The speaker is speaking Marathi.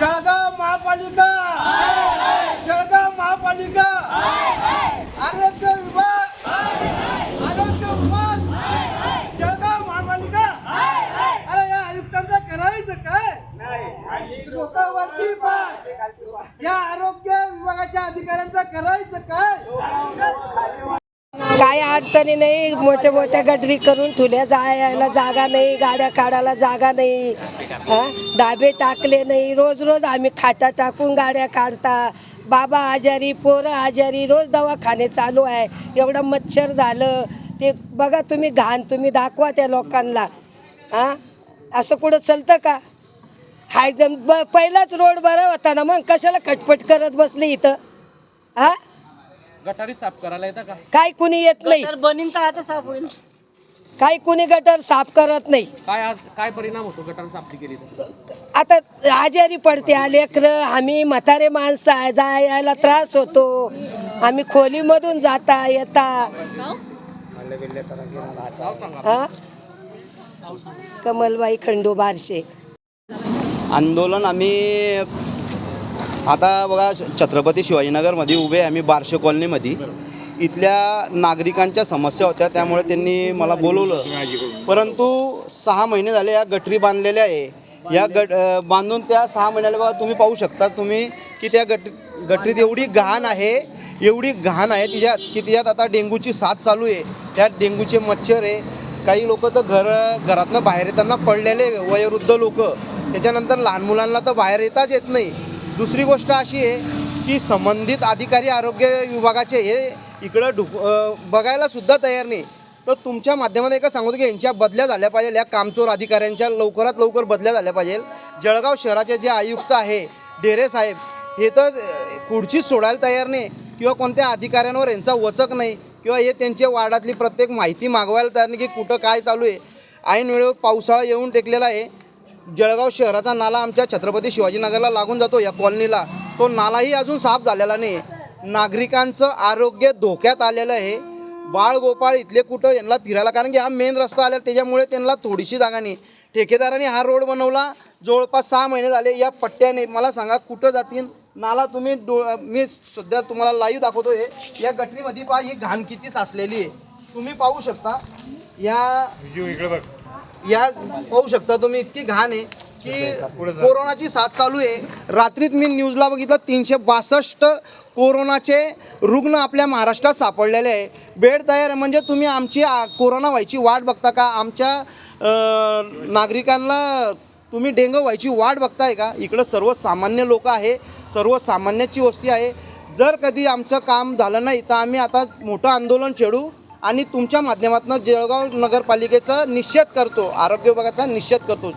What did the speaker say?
जळगाव महापालिका. जळगाव महापालिका. आरोग्य विभाग. आरोग्य विभाग. जळगाव महापालिका. अरे या आयुक्तांचं करायचं काय? लोकांवरती या आरोग्य विभागाच्या अधिकाऱ्यांचं करायचं काय? काही अडचणी नाही. मोठ्या मोठ्या गटरी करून ठुल्या जायला जागा नाही गाड्या काढायला जागा नाही. हा? डाबे टाकले नाही. रोज रोज आम्ही खाटा टाकून गाड्या काढता. बाबा आजारी पोरं आजारी रोज दवाखाने चालू आहे. एवढं मच्छर झालं. ते बघा तुम्ही घाण तुम्ही दाखवा त्या लोकांना. हां? असं कुठं चलतं का? हा ब पहिलाच रोड बरा होता ना मग? कशाला खटपट करत बसले इथं? हा? गटारी साफ करायला येतं का? काय कुणी येत नाही. बनीन तर आता साफ होईल. काही कुणी गटर साफ करत नाही. काय आज काय परिणाम होतो गटार साफ केली तर? आता आजारी पडते लेकरं आम्ही म्हातारे माणसं आहे जायला त्रास होतो. आम्ही खोलीमधून जाता येता. हा? कमलबाई खंडू बारशे. आंदोलन आम्ही आता बघा छत्रपती शिवाजीनगरमध्ये उभे आहे आम्ही बारशे कॉलनीमध्ये. इथल्या नागरिकांच्या समस्या होत्या त्यामुळे त्यांनी मला बोलवलं. परंतु सहा महिने झाले या गटरी बांधलेल्या आहे. या गट बांधून त्या सहा महिन्याला बघा तुम्ही पाहू शकता तुम्ही की त्या गट गटरीत एवढी घाण आहे एवढी घाण आहे तिच्यात की तिच्यात आता डेंग्यूची साथ चालू आहे. त्यात डेंग्यूचे मच्छर आहे. काही लोक तर घर घरातनं बाहेर येताना पडलेले वयोवृद्ध लोक. त्याच्यानंतर लहान मुलांना तर बाहेर येताच येत नाही. दुसरी गोष्ट अशी आहे की संबंधित अधिकारी आरोग्य विभागाचे हे इकडं ढुक बघायलासुद्धा बघायला सुद्धा तयार नाही. तर तुमच्या माध्यमात एकच सांगतो की यांच्या बदल्या झाल्या पाहिजे या कामचोर अधिकाऱ्यांच्या लवकरात लवकर बदल्या झाल्या पाहिजे जळगाव शहराचे जे आयुक्त आहे डेरे साहेब हे तर अ, पुढचीच सोडायला तयार नाही किंवा कोणत्या अधिकाऱ्यांवर यांचा वचक नाही किंवा हे त्यांच्या वार्डातली प्रत्येक माहिती मागवायला तयार नाही की कुठं काय चालू आहे. ऐन वेळेवर पावसाळा येऊन टेकलेला आहे. जळगाव शहराचा नाला आमच्या छत्रपती शिवाजीनगरला लागून जातो या कॉलनीला. तो नालाही अजून साफ झालेला नाही. नागरिकांचं आरोग्य धोक्यात आलेलं आहे. बाळगोपाळ इथले कुठं यांना फिरायला कारण की हा मेन रस्ता आला त्याच्यामुळे त्यांना थोडीशी जागा नाही. ठेकेदाराने हा रोड बनवला. जवळपास सहा महिने झाले या पट्ट्याने. मला सांगा कुठं जातील? नाला तुम्ही डो मी सध्या तुम्हाला लाईव्ह दाखवतो हे या गटरीमध्ये पहा ही घाण किती साचलेली आहे. तुम्ही पाहू शकता. या या पाहू शकता तुम्ही इतकी घाण आहे की कोरोनाची साथ चालू आहे. रात्रीत मी न्यूजला बघितलं तीनशे बासष्ट कोरोनाचे रुग्ण आपल्या महाराष्ट्रात सापडलेले आहे. बेड तयार म्हणजे तुम्ही आमची आ, कोरोना व्हायची वाट बघता का? आमच्या नागरिकांना तुम्ही डेंगू व्हायची वाट बघताय का? इकडं सर्वसामान्य लोक आहे सर्वसामान्याची वस्ती आहे. जर कधी आमचं काम झालं नाही तर आम्ही आता मोठं आंदोलन छेडू. आणि तुमच्या माध्यमातून जळगाव नगरपालिकेचा निषेध करतो. आरोग्य विभागाचा निषेध करतो.